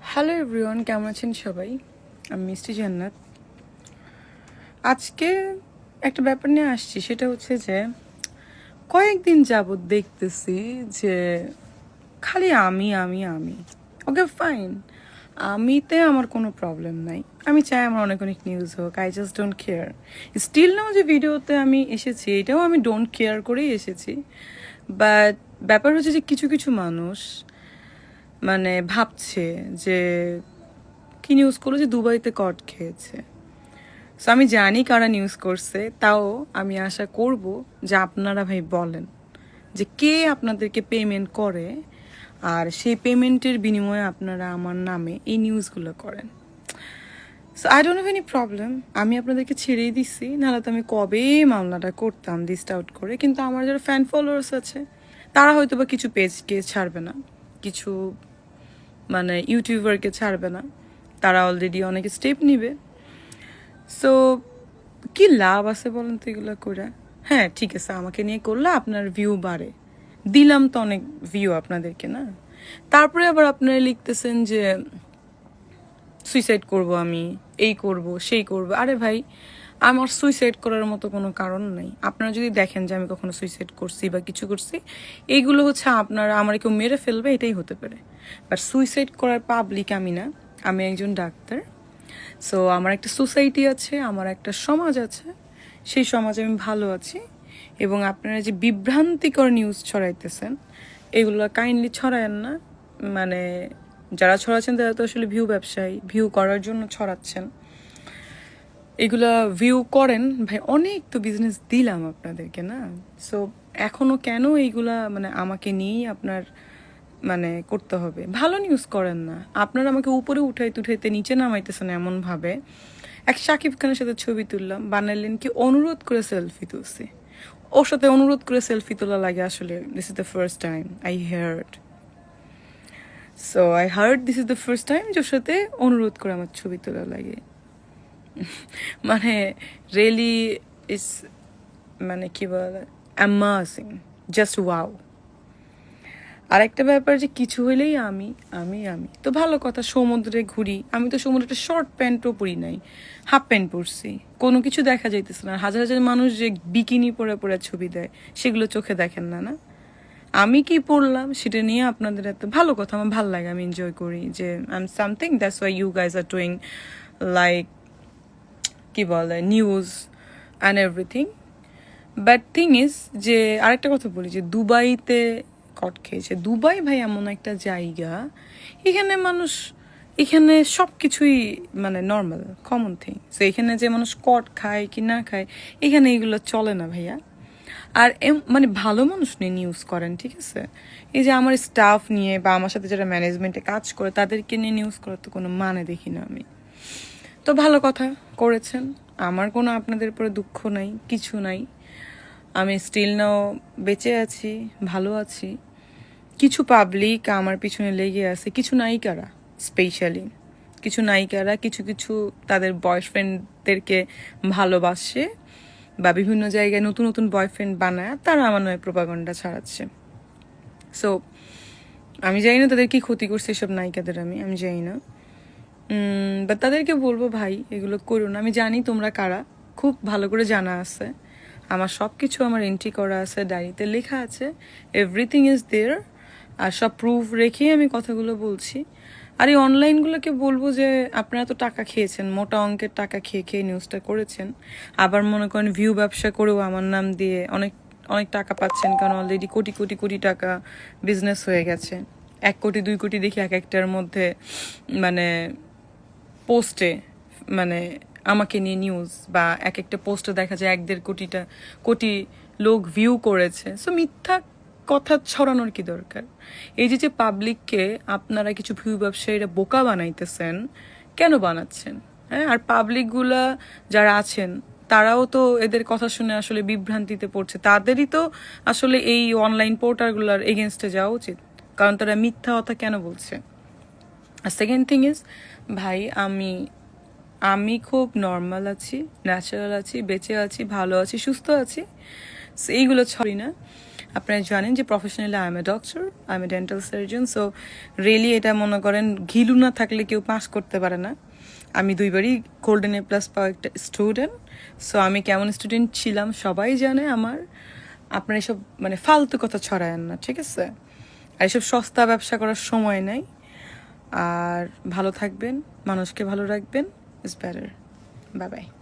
Hello everyone কেমন আছেন সবাই? আমি মিষ্টি জান্নাত আজকে একটা ব্যাপার নিয়ে আসছি, সেটা হচ্ছে যে কয়েকদিন যাবৎ দেখতেছি যে খালি আমি আমি আমি। ওকে ফাইন আমিতে আমার কোনো প্রবলেম নাই। আমি চাই আমার অনেক অনেক নিউজ হোক I just don't care still now যে ভিডিওতে আমি এসেছি, এটাও আমি ডোন্ট কেয়ার করেই এসেছি। বাট ব্যাপার হচ্ছে যে কিছু কিছু মানুষ মানে ভাবছে যে, কি নিউজ করল যে দুবাইতে কট খেয়েছে। সো আমি জানি কারা নিউজ করছে, তাও আমি আশা করব যে আপনারা ভাই বলেন যে কে আপনাদেরকে পেমেন্ট করে, আর সেই পেমেন্টের বিনিময়ে আপনারা আমার নামে এই নিউজগুলো করেন। So I don't have any problem আমি আপনাদেরকে ছেড়েই দিচ্ছি নাহলে তো আমি কবেই মামলাটা করতাম লিস্ট আউট করে। কিন্তু আমার যারা ফ্যান ফলোয়ার্স আছে, তারা হয়তো বা কিছু পেজকে ছাড়বে না। কিছু মানে ইউটিউবারকে ছাড়বে না। তারা অলরেডি অনেক স্টেপ নিবে। সো কি লাভ আছে বলেন তো এগুলো করে হ্যাঁ ঠিক আছে, আমাকে নিয়ে করলে আপনার ভিউ বাড়ে। দিলাম তো অনেক ভিউ আপনাদেরকে, না? তারপরে আবার আপনারা লিখতেছেন যে সুইসাইড করব আমি, এই করব, সেই করব। আরে ভাই আমার সুইসাইড করার মতো কোনো কারণ নাই। আপনারা যদি দেখেন যে আমি কখনো সুইসাইড করছি বা কিছু করছি এইগুলো হচ্ছে আপনারা, আমার কেউ মেরে ফেলবে, এটাই হতে পারে। বাট সুইসাইড করার পাবলিক আমি না। আমি একজন ডাক্তার। সো আমার একটা সোসাইটি আছে, আমার একটা সমাজ আছে। সেই সমাজে আমি ভালো আছি। এবং আপনারা যে বিভ্রান্তিকর নিউজ ছড়াইতেছেন, এগুলো কাইন্ডলি ছড়ায়েন না। মানে যারা ছড়াচ্ছেন, তারা তো আসলে ভিউ ব্যবসায়ী। ভিউ করার জন্য ছড়াচ্ছেন। এগুলা ভিউ করেন, ভাই, অনেক তো বিজনেস দিলাম আপনাদেরকে, না? সো এখনও কেন এইগুলা মানে আমাকে নিয়েই আপনার মানে করতে হবে? ভালো নিউজ করেন না। আপনারা আমাকে উপরে উঠাইতে উঠাইতে, নিচে নামাইতেছেন এমন ভাবে এক সাকিব খানের সাথে ছবি তুললাম বানাইলেন কি, অনুরোধ করে সেলফি তুলছি। ওর সাথে অনুরোধ করে সেলফি তোলা লাগে আসলে this is the first time I heard so I heard this is the first time যে সাথে অনুরোধ করে আমার ছবি তোলা লাগে। মানে রিয়েলি ইস মানে কি বলে অ্যামাসিং জাস্ট ওয়াও আরেকটা ব্যাপার যে কিছু হইলেই আমি আমি আমি। তো ভালো কথা, সমুদ্রে ঘুরি। আমি তো সমুদ্রে শর্ট প্যান্টও পরি নাই হাফ প্যান্ট পরছি। কোনো কিছু দেখা যাইতেছে না। হাজার হাজার মানুষ যে বিকিনি পরে পরে ছবি দেয়, সেগুলো চোখে দেখেন না না? আমি কি পড়লাম সেটা নিয়ে আপনাদের এত ভালো কথা, আমার ভালো লাগে, আমি এনজয় করি যে I am something that's why you guys are doing like কি বলে news and everything but thing is যে, আরেকটা কথা বলি, যে দুবাইতে কট খেয়েছে। দুবাই ভাই এমন একটা জায়গা, এখানে মানুষ, এখানে সব কিছুই মানে নর্মাল কমন থিং সো এখানে যে মানুষ কট খায় কি না খায়, এখানে এগুলো চলে না ভাইয়া। আর মানে ভালো মানুষ নিয়ে নিউজ করেন, ঠিক আছে? এই যে আমার স্টাফ নিয়ে বা আমার সাথে যারা ম্যানেজমেন্টে কাজ করে, তাদেরকে নিয়ে নিউজ করার তো কোনো মানে দেখি না আমি। তো ভালো কথা করেছেন। আমার কোনো আপনাদের উপরে দুঃখ নাই, কিছু নাই। আমি স্টিল নাও বেঁচে আছি, ভালো আছি। কিছু পাবলিক আমার পিছনে লেগে আছে, কিছু নায়িকারা স্পেশালি কিছু নায়িকারা কিছু কিছু তাদের বয়ফ্রেন্ডদেরকে ভালোবাসে বা বিভিন্ন জায়গায় নতুন নতুন বয়ফ্রেন্ড বানায়, তারা আমার নয় প্রপাগন্ডা ছাড়াচ্ছে। সো আমি জানি না তাদের কি ক্ষতি করছে এসব নায়িকাদের, আমি আমি জানি না। বা তাদেরকে বলব, ভাই, এগুলো করুন আমি জানি তোমরা কারা। খুব ভালো করে জানা আছে। আমার সব কিছু আমার এন্ট্রি করা আছে ডায়েরিতে লেখা আছে। এভরিথিং ইজ দেয়ার আর সব প্রুফ রেখেই আমি কথাগুলো বলছি। আর এই অনলাইনগুলোকে বলব যে, আপনারা তো টাকা খেয়েছেন, মোটা অঙ্কের টাকা খেয়ে খেয়ে নিউজটা করেছেন। আবার মনে করেন ভিউ ব্যবসা করেও আমার নাম দিয়ে অনেক অনেক টাকা পাচ্ছেন, কারণ অলরেডি কোটি কোটি কোটি টাকা বিজনেস হয়ে গেছে। এক কোটি, দুই কোটি দেখি এক একটার মধ্যে মানে পোস্টে মানে আমাকে নিয়ে নিউজ বা এক একটা পোস্টে দেখা যায় এক দেড় কোটিটা, কোটি লোক ভিউ করেছে। সো মিথ্যা কথা ছড়ানোর কি দরকার? এই যে যে পাবলিককে আপনারা কিছু ভিউ ব্যবসায়ীরা বোকা বানাইতেছেন, কেন বানাচ্ছেন? হ্যাঁ আর পাবলিকগুলা যারা আছেন, তারাও তো এদের কথা শুনে আসলে বিভ্রান্তিতে পড়ছে। তাদেরই তো আসলে এই অনলাইন পোর্টালগুলোর এগেনস্টে যাওয়া উচিত। কারণ তারা মিথ্যা কথা কেন বলছে? সেকেন্ড থিং ইজ ভাই, আমি আমি খুব নর্মাল আছি ন্যাচারাল আছি, বেঁচে আছি, ভালো আছি, সুস্থ আছি। এইগুলো ছড়ি না। আপনারা জানেন যে professionally I am a doctor I am a dental surgeon so really এটা মনে করেন ঘিলু না থাকলে কেউ পাস করতে পারে না। আমি দুইবারই গোল্ডেন এ প্লাস পাওয়া একটা স্টুডেন্ট সো আমি কেমন স্টুডেন্ট ছিলাম সবাই জানে আমার। আপনারা এসব মানে ফালতু কথা ছড়ায়েন না, ঠিক আছে? আর এসব সস্তা ব্যবসা করার সময় নাই। আর ভালো থাকবেন মানুষকে ভালো রাখবেন ইজ বেটার বাই বাই